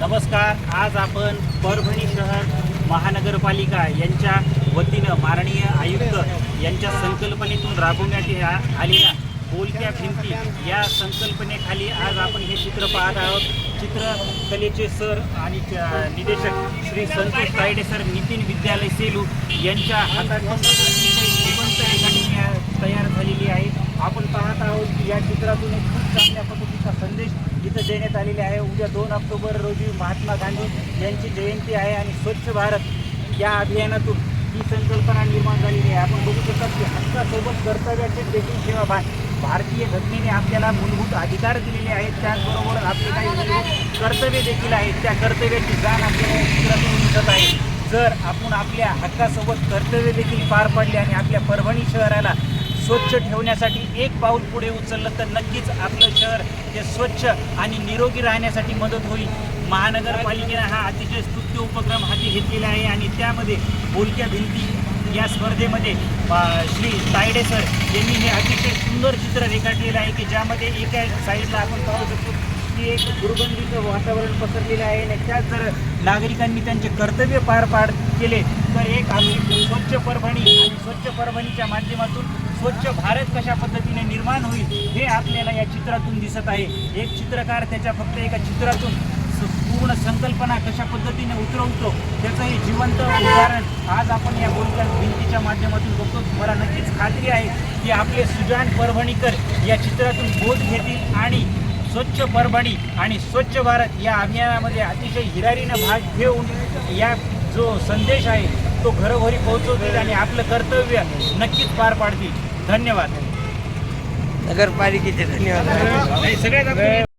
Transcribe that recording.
नमस्कार आज आपण परभणी शहर महानगरपालिका यांच्या वतीनं माननीय आयुक्त यांच्या संकल्पनेतून राबवण्यात आलेल्या बोलक्या भिंती या संकल्पनेखाली आज आपण हे चित्र पाहत आहोत. चित्रकलेचे सर आणि निदेशक श्री संतोष तायडे सर नितीन विद्यालय सेलू यांच्या हातातून तयार झालेली आहे. आपण पाहत आहोत की या चित्रातून एक खूप चांगल्या पद्धतीचा संदेश तिथं देण्यात आलेली आहे. उद्या दोन ऑक्टोबर रोजी महात्मा गांधी यांची जयंती आहे आणि स्वच्छ भारत या अभियानातून ही संकल्पना निर्माण झालेली आहे. आपण बघू शकतात की हक्कासोबत कर्तव्याचे देखील सेवा भा भारतीय घटनेने आपल्याला मूलभूत अधिकार दिलेले आहेत. त्याचबरोबर आपले काही मूलभूत कर्तव्य देखील आहेत. त्या कर्तव्याची जाण आपल्याला चित्रातून दिसत आहे जर आपण आपल्या हक्कासोबत कर्तव्य देखील पार पाडले आणि आपल्या परभणी शहराला स्वच्छ ठेवण्यासाठी एक पाऊल पुढे उचललं तर नक्कीच आपलं शहर हे स्वच्छ आणि निरोगी राहण्यासाठी मदत होईल. महानगरपालिकेनं हा अतिशय स्तुत्य उपक्रम हाती घेतलेला आहे आणि त्यामध्ये बोलक्या भिंती या स्पर्धेमध्ये श्री तायडे सर यांनी हे अतिशय सुंदर चित्र रेखाटलेलं आहे की ज्यामध्ये एका साईडला आपण पाहू शकतो की एक दुर्गंधीचं वातावरण पसरलेलं आहे आणि त्यात जर नागरिकांनी त्यांचे कर्तव्य पार पाड केले तर एक आम्ही स्वच्छ परभणी आणि स्वच्छ परभणीच्या माध्यमातून स्वच्छ भारत कशा पद्धतीने निर्माण होईल हे आपल्याला या चित्रातून दिसत आहे. एक चित्रकार त्याच्या फक्त एका चित्रातून पूर्ण संकल्पना कशा पद्धतीने उतरवतो त्याचं हे जिवंत उदाहरण आज आपण या बोलक्या भिंतीच्या माध्यमातून बघतो. मला नक्कीच खात्री आहे की आपले सुजान परभणीकर या चित्रातून बोध घेतील आणि स्वच्छ परभणी आणि स्वच्छ भारत या अभियानामध्ये अतिशय हिरारीनं भाग घेऊन या जो संदेश आहे तो घरोघरी पोहोचवतील आणि आपलं कर्तव्य नक्कीच पार पाडतील. धन्यवाद. नगरपालिकेचे धन्यवाद. सगळ्यात